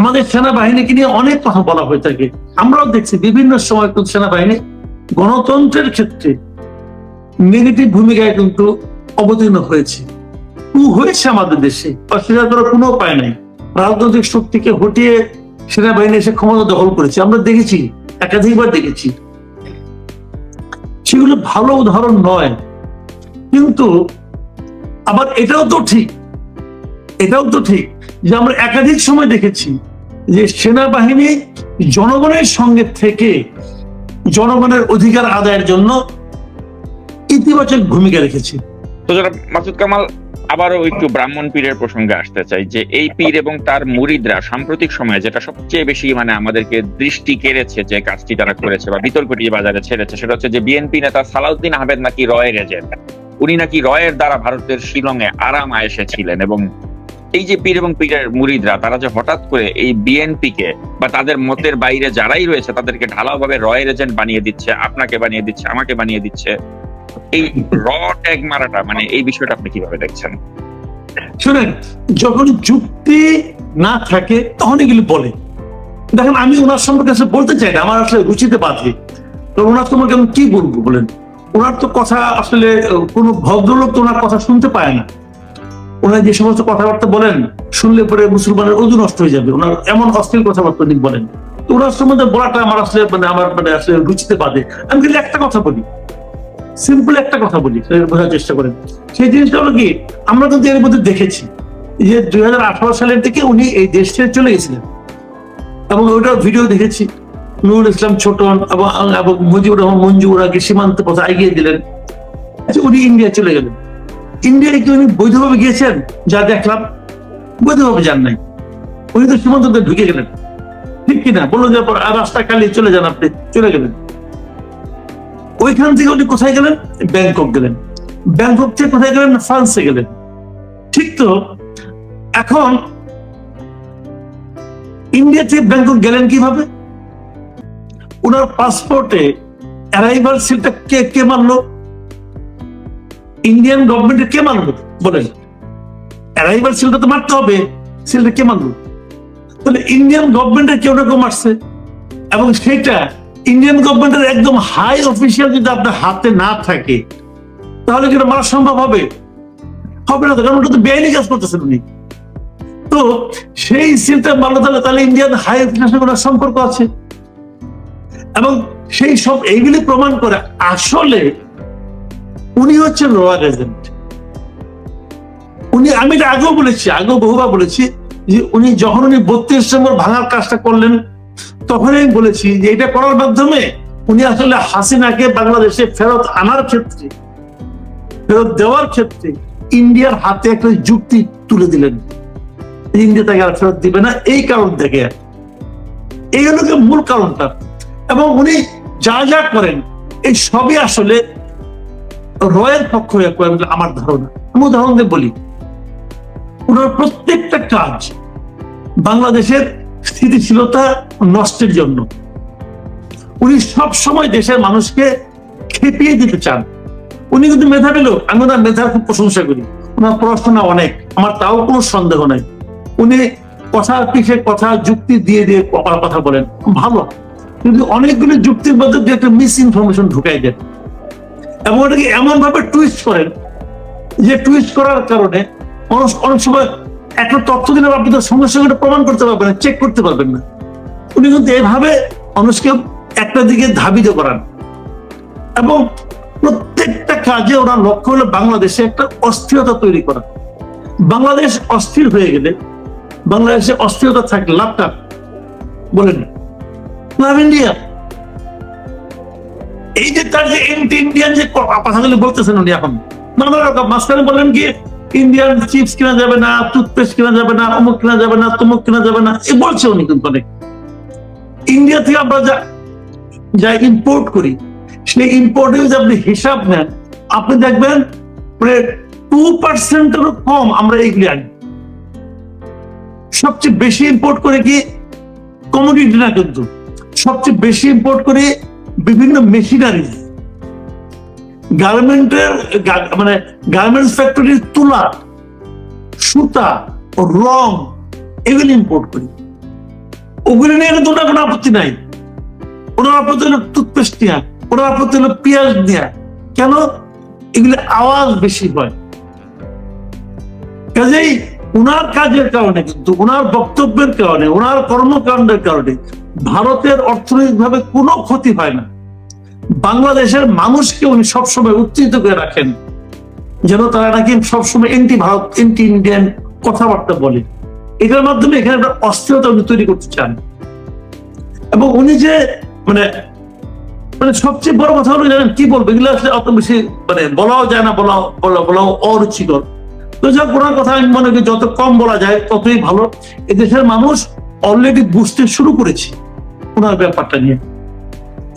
আমাদের সেনাবাহিনীকে নিয়ে অনেক কথা বলা হয়ে থাকে। আমরাও দেখছি বিভিন্ন সময় কিন্তু সেনাবাহিনী গণতন্ত্রের ক্ষেত্রে নেগেটিভ ভূমিকায় কিন্তু অবতীর্ণ হয়েছে। কু হয়েছে আমাদের দেশে অস্বীকার করার কোনো উপায় নাই। রাজনৈতিক শক্তিকে হটিয়ে সেনাবাহিনী এসে ক্ষমতা দখল করেছে। আমরা দেখেছি, একাধিকবার দেখেছি। সেগুলো ভালো উদাহরণ নয়। কিন্তু আবার এটাও তো ঠিক, এটাও তো ঠিক যে আমরা একাধিক সময় দেখেছি যে সেনাবাহিনী জনগণের সঙ্গে থেকে জনগণের অধিকার আদায়ের জন্য ইতিবাচক ভূমিকা রেখেছে। তো মাসুদ কামাল, আবারও একটু ব্রাহ্মণ পীরের প্রসঙ্গে আসতে চাই যে এই পীর এবং তার মুরিদরা সাম্প্রতিক সময়ে যেটা সবচেয়ে বেশি মানে আমাদেরকে দৃষ্টি কেড়েছে যে কাজটি তারা করেছে বা বিতর্কটি বাজারে ছেড়েছে, সেটা হচ্ছে যে বিএনপি নেতা সালাউদ্দিন আহমেদ নাকি রয়ের এজেন্ট। উনি নাকি রয়ের দ্বারা ভারতের শিলংয়ে আরাম আয়েসে ছিলেন এবং এই যে পীর এবং পীরের মুরিদরা, তারা যে হঠাৎ করে এই বিএনপি কে বা তাদের মতের বাইরে যারাই রয়েছে, তাদেরকে ঢালাওভাবে রয়ের এজেন্ট বানিয়ে দিচ্ছে, আপনাকে বানিয়ে দিচ্ছে, আমাকে বানিয়ে দিচ্ছে, এই র ট্যাগ মারাটা মানে এই বিষয়টা আপনি কীভাবে দেখছেন? শুনেন, যখন যুক্তি না থাকে তখন এগুলি বলে। দেখেন, আমি ওনার সম্পর্কে বলতে চাই না, আমার আসলে রুচিতে বাধে। তো ওনার সম্পর্কে আমি কি বলব বলেন? ওনার তো কথা আসলে, কোনো ভদ্রলোক তো ওনার কথা শুনতে পায় না। ওনার যে সমস্ত কথাবার্তা বলেন শুনলে পরে মুসলমানের অজু নষ্ট হয়ে যাবে। ওনার এমন অশ্লীল কথাবার্তা উনি বলেন। তো ওনার সম্বন্ধে বলাটা আমার আসলে মানে আমার মানে আসলে রুচিতে বাদে আমি কিন্তু একটা কথা বলি। সিম্পল একটা কথা বলি বোঝার চেষ্টা করেন। সেই জিনিসটা হলো কি আমরা কিন্তু এর মধ্যে দেখেছি যে দুই হাজার আঠারো সালের থেকে উনি এই দেশ ছেড়ে চলে গেছিলেন। এবং ওইটার ভিডিও দেখেছি। নুরুল ইসলাম ছোটন এবং মুজিবুর রহমান মঞ্জু ওরাকে সীমান্ত পথে এগিয়ে দিলেন আচ্ছা, উনি ইন্ডিয়া চলে গেলেন। ইন্ডিয়ায় কি উনি বৈধভাবে গিয়েছেন? যা দেখলাম, বৈধভাবে যান নাই। উনি তো সীমান্ত ঢুকে গেলেন। ঠিক কিনা? বলল যে রাস্তা খালি চলে যান, আপনি চলে গেলেন। ওইখান থেকে উনি কোথায় গেলেন? ব্যাংকক গেলেন। ব্যাংকক থেকে কোথায় গেলেন? ফ্রান্সে গেলেন। ঠিক তো? এখন ইন্ডিয়া থেকে ব্যাংকক গেলেন কীভাবে? ওনার পাসপোর্টে অ্যারাইভাল সিলটা কে কে মানলো ইন্ডিয়ান গভর্নমেন্টের কে মানলো বলেন। অ্যারাইভাল সিলটা তো মারতে হবে। সিলটা কে মানলো তাহলে ইন্ডিয়ান গভর্নমেন্টের কেউ না কেউ মারছে। এবং সেটা ইন্ডিয়ান গভর্নমেন্টের একদম হাই অফিসিয়াল যদি আপনার হাতে না থাকে, তাহলে কি মারা সম্ভব হবে? হবে না কারণ ওটা তো বেআইনি কাজ করতেছেন উনি। তো সেই সিলটা মানলো তাহলে তাহলে ইন্ডিয়ান হাই অফিসের সঙ্গে সম্পর্ক আছে। এবং সেই সব এইগুলি প্রমাণ করে আসলে উনি হচ্ছেন রয়্যাল এজেন্ট উনি আমি এটা আগেও বলেছি, আগেও বহুবার বলেছি যে উনি যখন উনি বত্রিশ নম্বর ভাঙার কাজটা করলেন তখন আমি বলেছি যে এটা করার মাধ্যমে উনি আসলে হাসিনাকে বাংলাদেশে ফেরত আনার ক্ষেত্রে, ফেরত দেওয়ার ক্ষেত্রে ইন্ডিয়ার হাতে একটা যুক্তি তুলে দিলেন। ইন্ডিয়া তাকে আর ফেরত দিবে না, এই কারণ থেকে। এই হলো মূল কারণটা। এবং উনি যা যা করেন, এই সবই আসলে রয়ের পক্ষ হয়ে করেন বলে আমার ধারণা। আমি উদাহরণ দিয়ে বলি, ওনার প্রত্যেকটা কাজ বাংলাদেশের স্থিতিশীলতা নষ্টের জন্য। উনি সব সময় দেশের মানুষকে খেপিয়ে দিতে চান। উনি কিন্তু মেধাবী লোক আমি ওনার মেধার খুব প্রশংসা করি। ওনার পড়াশোনা অনেক, আমার তাও কোনো সন্দেহ নাই। উনি কথা পিছে কথা যুক্তি দিয়ে দিয়ে কথা কথা বলেন, ভালো। কিন্তু অনেকগুলো যুক্তির মধ্যে দিয়ে একটা মিস ইনফরমেশন ঢুকাই দেন। এবং ওটাকে এমন ভাবে টুইস্ট করেন যে টুইস্ট করার কারণে অনেক সময় একটা তথ্য দিলে আপনি তো সঙ্গে সঙ্গে প্রমাণ করতে পারবেন না চেক করতে পারবেন না। উনি কিন্তু এভাবে মানুষকে একটা দিকে ধাবিত করান। এবং প্রত্যেকটা কাজে ওনার লক্ষ্য হলো বাংলাদেশে একটা অস্থিরতা তৈরি করা। বাংলাদেশ অস্থির হয়ে গেলে, বাংলাদেশে অস্থিরতা থাকলে লাভটা বলেন, লাভ ইন্ডিয়া। এই যে তার যে এন্টি ইন্ডিয়ান যে কথাগুলো বলতেছেন উনি এখন কি ইন্ডিয়ান চিপস যাবে না টুথপেস্ট যাবে না, অমুক যাবে না, তমুক যাবে না, এ বলছে উনি কিন্তু অনেক। ইন্ডিয়া থেকে আমরা যা যা ইম্পোর্ট করি, সেই যদি আপনি হিসাব নেন, আপনি দেখবেন মানে টু পার্সেন্টেরও কম আমরা এইগুলি আনি। সবচেয়ে বেশি ইম্পোর্ট করে কি? কমোডিটি না কিন্তু। সবচেয়ে বেশি ইম্পোর্ট করে বিভিন্ন মেশিনারি গার্মেন্টের মানে গার্মেন্টস ফ্যাক্টরির তুলা, সুতা, রং, এগুলি ইম্পোর্ট করি। ওগুলি নিয়ে কিন্তু ওনার কোনো আপত্তি নাই। ওনার আপত্তি হলো টুথপেস্ট নেওয়া ওনার আপত্তি হলো পেঁয়াজ নেওয়া কেন? এগুলি আওয়াজ বেশি হয়। কাজেই ওনার কাজের কারণে কিন্তু, ওনার বক্তব্যের কারণে, ওনার কর্মকাণ্ডের কারণে ভারতের অর্থনৈতিকভাবে কোনো ক্ষতি হয় না। বাংলাদেশের মানুষকে উনি সবসময় উত্তেজিত করে রাখেন, যেন তারা নাকি সবসময় এন্টি ভারত এন্টি ইন্ডিয়ান কথাবার্তা বলে। এটার মাধ্যমে এখানে একটা অস্থিরতা উনি তৈরি করতে চান। এবং উনি যে মানে মানে সবচেয়ে বড় কথা হলো জানেন কি বলব, এগুলো আসলে অত বেশি মানে বলাও যায় না বলা বলা বলাও অরুচিকর। তো যাক, ওনার কথা আমি মনে করি, যত কম বলা যায়, ততই ভালো। এদেশের মানুষ অলরেডি বুঝতে শুরু করেছে ওনার ব্যাপারটা নিয়ে।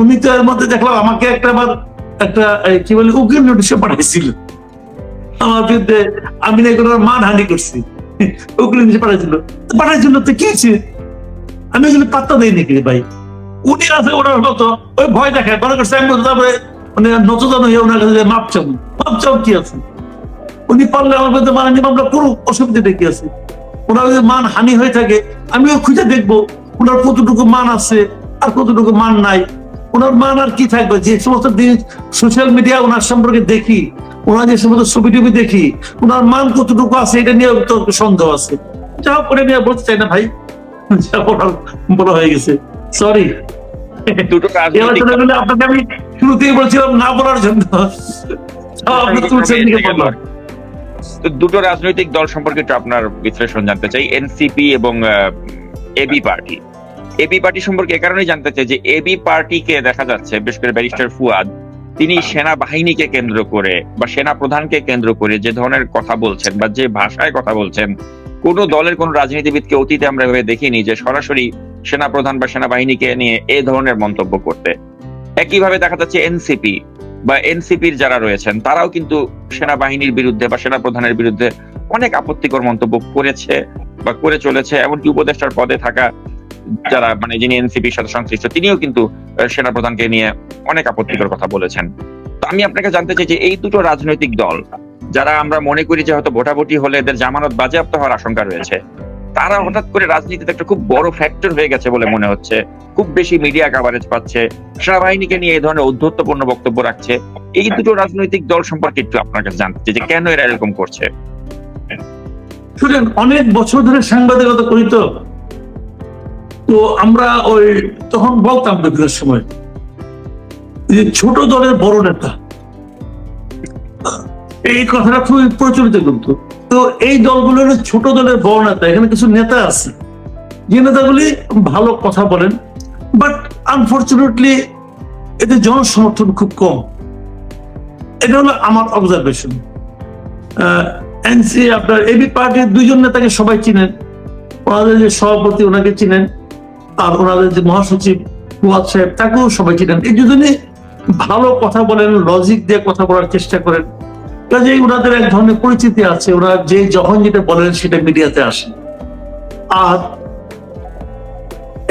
উনি তো এর মধ্যে দেখলাম আমাকে একটা আবার একটা কি বলে, উকিল নোটিশে পাঠাইছিল। আমার বিরুদ্ধে আমি নাকি ওনার মানহানি করছি। উকিল নোটিশে পাঠাইছিল। পাঠাইছিল তো কি হয়েছে? আমি ওগুলো পাত্তা দিই নাকি ভাই? উনি আছে ওনার মতো, ওই ভয় দেখায়। মনে করছে আমি তারপরে মানে নতুন হয়ে ওনার কাছে মাপ চাও মাপ চাও কি আছে? উনি পারলে আমার মধ্যে মানহানি মামলা করুক অসুবিধা কি আছে? ওনার যদি মান হানি হয়ে থাকে আমিও খুঁজে দেখব ওনার কতটুকু মান আছে আর কতটুকু মান নাই। ওনার মান আর কি থাকবে? যে সমস্ত জিনিস সোশ্যাল মিডিয়া ওনার সম্পর্কে দেখি ওনার যে সমস্ত ছবি টবি দেখি ওনার মান কতটুকু আছে এটা নিয়ে তো সন্দেহ আছে। যা করে নিয়ে বলতে চাই না ভাই। যা বলার বলা হয়ে গেছে। সরি দুটো আপনাকে আমি শুরুতেই বলছিলাম না বলার জন্য। আপনি তুলছেন দুটো রাজনৈতিক দল সম্পর্কে একটু আপনার বিশ্লেষণ জানতে চাই, এনসিপি এবং এবি পার্টি। এবি পার্টি সম্পর্কে এ কারণেই জানতে চাই যে এবি পার্টিকে দেখা যাচ্ছে, বিশেষ করে ব্যারিস্টার ফুয়াদ, তিনি সেনাবাহিনীকে কেন্দ্র করে বা সেনা প্রধানকে কেন্দ্র করে যে ধরনের কথা বলছেন বা যে ভাষায় কথা বলছেন, কোন দলের কোন রাজনীতিবিদকে অতীতে আমরা এভাবে দেখিনি যে সরাসরি সেনা প্রধান বা সেনাবাহিনীকে নিয়ে এ ধরনের মন্তব্য করতে। একইভাবে দেখা যাচ্ছে এনসিপি বা এনসিপির যারা রয়েছেন, তারাও কিন্তু সেনাবাহিনীর বিরুদ্ধে বা সেনা প্রধানের বিরুদ্ধে অনেক আপত্তিকর মন্তব্য করেছে বা করে চলেছে। এমনকি উপদেষ্টার পদে থাকা যারা মানে যিনি এনসিপির সাথে সংশ্লিষ্ট, তিনিও কিন্তু সেনা প্রধানকে নিয়ে অনেক আপত্তিকর কথা বলেছেন। তো আমি আপনাকে জানতে চাই যে এই দুটো রাজনৈতিক দল, যারা আমরা মনে করি যে হয়তো ভোটাভুটি হলে এদের জামানত বাজেয়াপ্ত হওয়ার আশঙ্কা রয়েছে তারা হঠাৎ করে রাজনীতিতে একটা খুব বড় ফ্যাক্টর হয়ে গেছে বলে মনে হচ্ছে। খুব বেশি মিডিয়া কাভারেজ পাচ্ছে। সেনাবাহিনীকে নিয়ে এই ধরনের উদ্ধত্তপূর্ণ বক্তব্য রাখছে। এই দুটো রাজনৈতিক দল সম্পর্কে একটু আপনার কাছে জানতে যে কেন এরা এরকম করছে। শুনেন অনেক বছর ধরে সাংবাদিকতা করি তো। তো আমরা ওই তখন বলতাম বিভিন্ন সময় যে ছোট দলের বড় নেতা। এই কথাটা খুবই প্রচলিত কিন্তু। তো এই দলগুলো হলো ছোট দলের বড় নেতা, এখানে কিছু নেতা আছে। যে নেতাগুলি ভালো কথা বলেন বাট আনফর্চুনেটলি এদের জনসমর্থন খুব কম। এটা হলো আমার অবজারভেশন এনসি আপনার এবি পার্টির দুইজন নেতাকে সবাই চিনেন। ওনাদের যে সভাপতি ওনাকে চিনেন। আর ওনাদের যে মহাসচিব ফুয়াদ সাহেব, তাকেও সবাই চিনেন। এই দুজনে ভালো কথা বলেন লজিক দিয়ে কথা বলার চেষ্টা করেন। কাজেই ওনাদের এক ধরনের পরিচিতি আছে, ওরা যে যখন যেটা বলেন সেটা মিডিয়াতে আসে। আর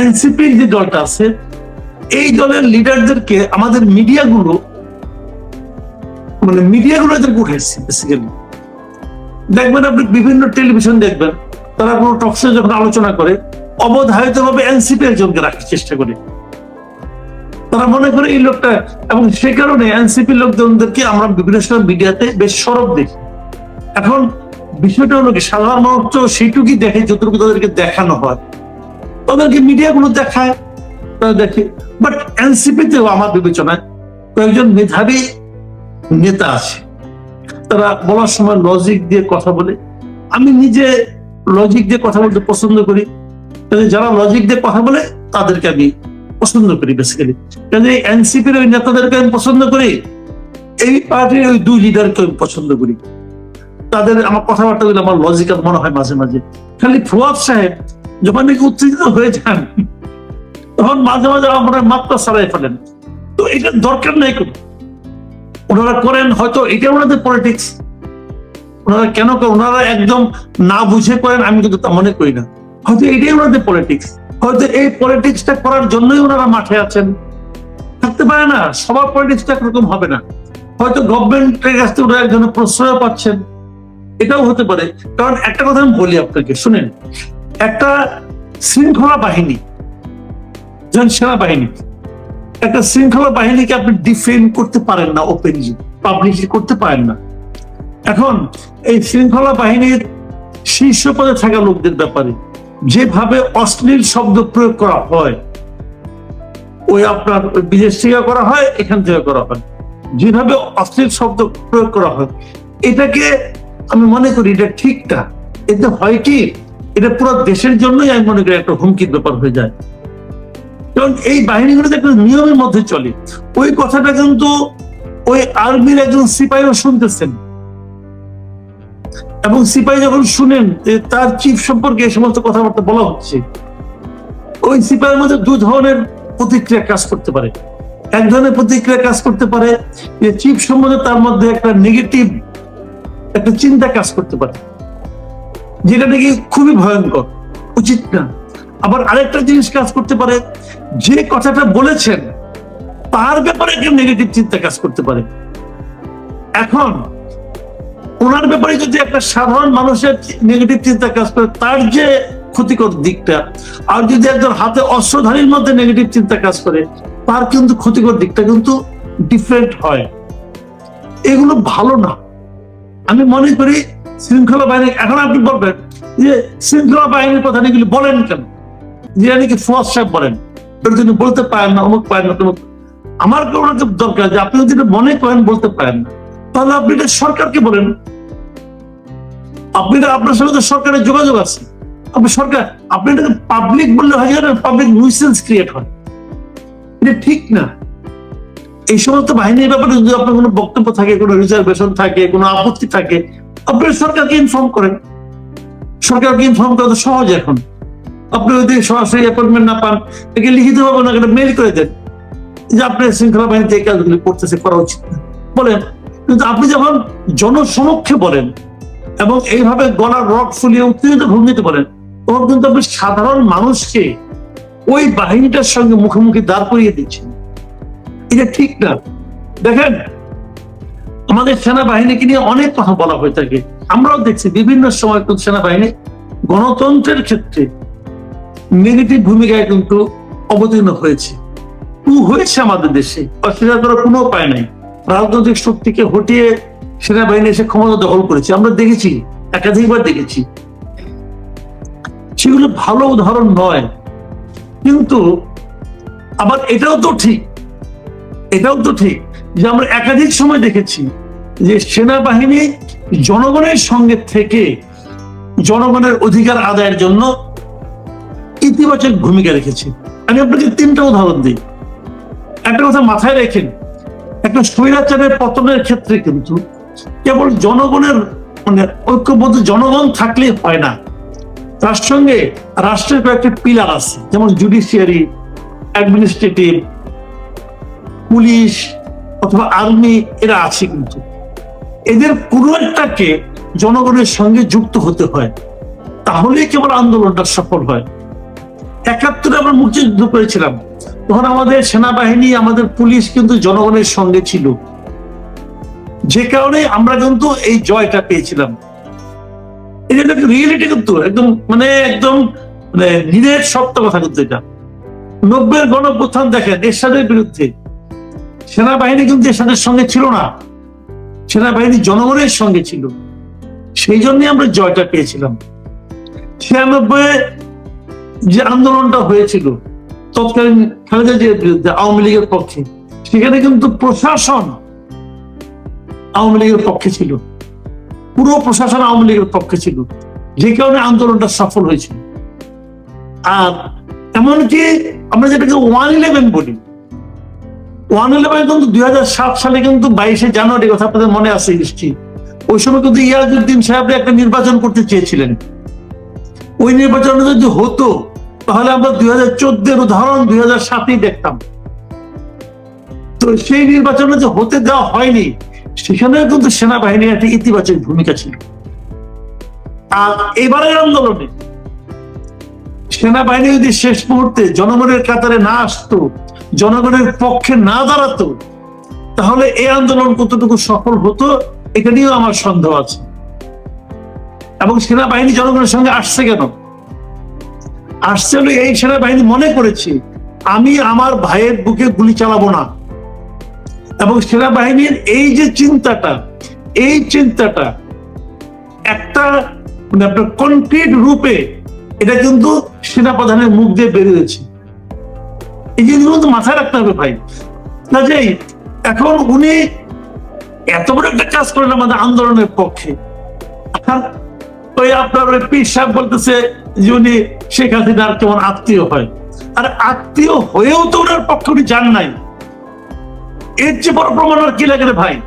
এনসিপির যে দলটা আছে, এই দলের লিডারদেরকে আমাদের মিডিয়াগুলো মানে মিডিয়াগুলো এদেরকে উঠেছে বেসিক্যালি দেখবেন আপনি বিভিন্ন টেলিভিশন দেখবেন, তারা কোনো টকশো যখন আলোচনা করে অবধারিত ভাবে এনসিপি একজনকে রাখার চেষ্টা করে। তারা মনে করে এই লোকটা, এবং সে কারণে এনসিপি লোকজনদেরকে আমরা বিভিন্ন সময় মিডিয়াতে বেশ সরব দেখি। এখন বিষয়টা হলো কি সাধারণ মানুষ তো সেইটুকুই দেখে যতটুকু তাদেরকে দেখানো হয়। তাদেরকে মিডিয়াগুলো দেখায়, তারা দেখে। বাট এনসিপিতেও আমার বিবেচনায় কয়েকজন মেধাবী নেতা আছে। তারা বলার সময় লজিক দিয়ে কথা বলে। আমি নিজে লজিক দিয়ে কথা বলতে পছন্দ করি। যারা লজিক দিয়ে কথা বলে, তাদেরকে আমি পছন্দ করি বেসিক্যালি কাজে এনসিপির ওই নেতাদেরকে আমি পছন্দ করি, এই পার্টির ওই দুই লিডারকে আমি পছন্দ করি। তাদের আমার কথাবার্তা গুলো আমার লজিক্যাল মনে হয় মাঝে মাঝে। খালি ফুয়াদ সাহেব যখন নাকি উত্তেজিত হয়ে যান, তখন মাঝে মাঝে আমার মাত্রা সারাই ফেলেন। তো এটা দরকার নেই কোনো। ওনারা করেন, হয়তো এটা ওনাদের পলিটিক্স ওনারা কেন? ওনারা একদম না বুঝে করেন, আমি কিন্তু তা মনে করি না। হয়তো এটাই ওনাদের পলিটিক্স হয়তো এই পলিটিক্সটা করার জন্যই ওনারা মাঠে আছেন। থাকতে পারে না, সবার পলিটিক্সটা একরকম হবে না। হয়তো গভর্নমেন্টের কাছ থেকে ওরা এক ধরনের প্রশ্রয় পাচ্ছেন। এটাও হতে পারে। কারণ একটা কথা আমি বলি আপনাকে, শুনেন। একটা শৃঙ্খলা বাহিনী যেমন সেনাবাহিনী একটা শৃঙ্খলা বাহিনীকে আপনি ডিফেন্ড করতে পারেন না ওপেনলি পাবলিকলি করতে পারেন না। এখন এই শৃঙ্খলা বাহিনীর শীর্ষ পদে থাকা লোকদের ব্যাপারে যেভাবে অশ্লীল শব্দ প্রয়োগ করা হয়, ওই আপনার বিদেশ থেকে করা হয়, এখান থেকে করা হয়। যেভাবে অশ্লীল শব্দ প্রয়োগ করা হয়, এটাকে আমি মনে করি এটা ঠিক না। এতে হয় কি? এটা পুরো দেশের জন্যই আমি মনে করি একটা হুমকির ব্যাপার হয়ে যায়। কারণ এই বাহিনীগুলো একটা নিয়মের মধ্যে চলে। ওই কথাটা কিন্তু ওই আর্মির একজন সিপাহীও শুনতেছেন। এবং সিপাহী যখন শুনেন তার চিফ সম্পর্কে এই সমস্ত কথাবার্তা বলা হচ্ছে, ওই সিপাহীর মধ্যে দু ধরনের প্রতিক্রিয়া কাজ করতে পারে। এক ধরনের প্রতিক্রিয়া কাজ করতে পারে যে চিফ সম্বন্ধে তার মধ্যে একটা নেগেটিভ একটা চিন্তা কাজ করতে পারে, যেটা নাকি খুবই ভয়ঙ্কর, উচিত না। আবার আরেকটা জিনিস কাজ করতে পারে, যে কথাটা বলেছেন, তার ব্যাপারে একটা নেগেটিভ চিন্তা কাজ করতে পারে। এখন ওনার ব্যাপারে যদি একটা সাধারণ মানুষের নেগেটিভ চিন্তা কাজ করে, তার যে ক্ষতিকর দিকটা, আর যদি একজন হাতে অস্ত্রধারীর মধ্যে নেগেটিভ চিন্তা কাজ করে, তার কিন্তু ক্ষতিকর দিকটা কিন্তু ডিফারেন্ট হয়। এগুলো ভালো না। আমি মনে করি শৃঙ্খলা বাহিনী, এখন আপনি বলবেন যে শৃঙ্খলা বাহিনীর প্রধান এগুলি বলেন কেন? যে নাকি ফুয়াদ সাহেব বলেন জন্য বলতে পারেন না, অমুক পারেন না, তমুক। আমার কোনো দরকার যে আপনি যদি মনে করেন, বলতে পারেন না। তাহলে আপনি এটা সরকারকে বলেন। আপনি আপনার সঙ্গে তো সরকারের যোগাযোগ আছে। আপনি সরকার, আপনি এটাকে পাবলিক বললে হয় পাবলিক নিউসেন্স ক্রিয়েট হয়। এটা ঠিক না। এই সমস্ত বাহিনীর ব্যাপারে যদি আপনার কোনো বক্তব্য থাকে, কোনো রিজার্ভেশন থাকে, কোনো আপত্তি থাকে, আপনি সরকারকে ইনফর্ম করেন। সরকারকে ইনফর্ম করা তো সহজ এখন। আপনি যদি সরাসরি অ্যাপয়েন্টমেন্ট না পান, একে লিখিত ভাবে ওনাকে মেল করে দেন। যে আপনি শৃঙ্খলা বাহিনীতে এই কাজগুলি করতেছে, করা উচিত না। বলেন। কিন্তু আপনি যখন জনসমক্ষে বলেন এবং এইভাবে গলার রক ফুলিয়ে উত্তেজিত ভঙ্গিতে বলেন, তখন কিন্তু আপনি সাধারণ মানুষকে ওই বাহিনীটার সঙ্গে মুখোমুখি দাঁড় করিয়ে দিচ্ছেন। এটা ঠিক না। দেখেন, আমাদের সেনাবাহিনীকে নিয়ে অনেক কথা বলা হয়ে থাকে। আমরাও দেখছি বিভিন্ন সময় কিন্তু সেনাবাহিনী গণতন্ত্রের ক্ষেত্রে নেগেটিভ ভূমিকায় কিন্তু অবতীর্ণ হয়েছে। হয়েছে আমাদের দেশে, অস্বীকার করার কোনো উপায় নাই। রাজনৈতিক শক্তিকে হটিয়ে সেনাবাহিনী এসে ক্ষমতা দখল করেছে। আমরা দেখেছি, একাধিকবার দেখেছি। সেগুলো ভালো উদাহরণ নয়। কিন্তু আবার এটাও তো ঠিক, এটাও তো ঠিক যে আমরা একাধিক সময় দেখেছি যে সেনাবাহিনী জনগণের সঙ্গে থেকে জনগণের অধিকার আদায়ের জন্য ইতিবাচক ভূমিকা রেখেছে। আমি আপনাকে তিনটা উদাহরণ দিই। একটা কথা মাথায় রেখেন একটা স্বৈরাচারের পতনের ক্ষেত্রে কিন্তু কেবল জনগণের মানে ঐক্যবদ্ধ জনগণ থাকলেই হয় না। তার সঙ্গে রাষ্ট্রের কয়েকটি পিলার আছে, যেমন জুডিশিয়ারি অ্যাডমিনিস্ট্রেটিভ পুলিশ অথবা আর্মি এরা আছে কিন্তু। এদের কোনো একটাকে জনগণের সঙ্গে যুক্ত হতে হয়, তাহলেই কেবল আন্দোলনটা সফল হয়। একাত্তরে আমরা মুক্তিযুদ্ধ করেছিলাম তখন আমাদের সেনাবাহিনী, আমাদের পুলিশ কিন্তু জনগণের সঙ্গে ছিল। যে কারণে আমরা কিন্তু এই জয়টা পেয়েছিলাম। এটা একটা রিয়েলিটি কিন্তু একদম মানে একদম মানে নিরেট সত্য কথা কিন্তু এটা। নব্বই গণপ্রথান দেখেন, এরশাদের বিরুদ্ধে। সেনাবাহিনী কিন্তু এরশাদের সঙ্গে ছিল না। সেনাবাহিনী জনগণের সঙ্গে ছিল। সেই জন্যই আমরা জয়টা পেয়েছিলাম। ছিয়ানব্বই যে আন্দোলনটা হয়েছিল তৎকালীন খালেদা জিয়ার বিরুদ্ধে আওয়ামী লীগের পক্ষে, সেখানে কিন্তু প্রশাসন আওয়ামী লীগের পক্ষে ছিল। পুরো প্রশাসন আওয়ামী লীগের পক্ষে ছিল। যে কারণে আন্দোলনটা সফল হয়েছিল। আর এমনকি আমরা যেটাকে ওয়ান ইলেভেন বলি, ওয়ান ইলেভেন কিন্তু দুই হাজার সাত সালে কিন্তু বাইশে জানুয়ারি কথা আপনাদের মনে আছে নিশ্চয়ই। ওই সময় কিন্তু ইয়াজুদ্দিন সাহেব একটা নির্বাচন করতে চেয়েছিলেন। ওই নির্বাচন যদি হতো তাহলে আমরা দুই হাজার চোদ্দের উদাহরণ দুই হাজার সাতেই দেখতাম। তো সেই নির্বাচনে যে হতে দেওয়া হয়নি, সেখানেও কিন্তু সেনাবাহিনীর একটা ইতিবাচক ভূমিকা ছিল। আর এবারের আন্দোলনে সেনাবাহিনী যদি শেষ মুহূর্তে জনগণের কাতারে না আসতো, জনগণের পক্ষে না দাঁড়াতো, তাহলে এই আন্দোলন কতটুকু সফল হতো, এটা নিয়েও আমার সন্দেহ আছে। এবং সেনাবাহিনী জনগণের সঙ্গে আসছে কেন? আসছে হলো এই সেনাবাহিনী মনে করেছে, আমি আমার ভাইয়ের বুকে গুলি চালাবো না। এবং সেনাবাহিনীর এই যে চিন্তাটা, এই চিন্তাটা একটা মানে আপনার কনক্রিট রূপে এটা কিন্তু সেনাপ্রধানের মুখ দিয়ে বেরিয়েছে এই জিনিসগুলো কিন্তু মাথায় রাখতে হবে ভাই। কাজেই এখন উনি এত বড় একটা কাজ করেন আমাদের আন্দোলনের পক্ষে। আর ওই আপনার ওই পীর সাহেব বলতেছে যে উনি শেখ হাসিনার কেমন আত্মীয় হয়। আর আত্মীয় হয়েও তো ওনার পক্ষে উনি যান নাই। এর চেয়ে বড় প্রমাণ আর কি লাগে ভাই?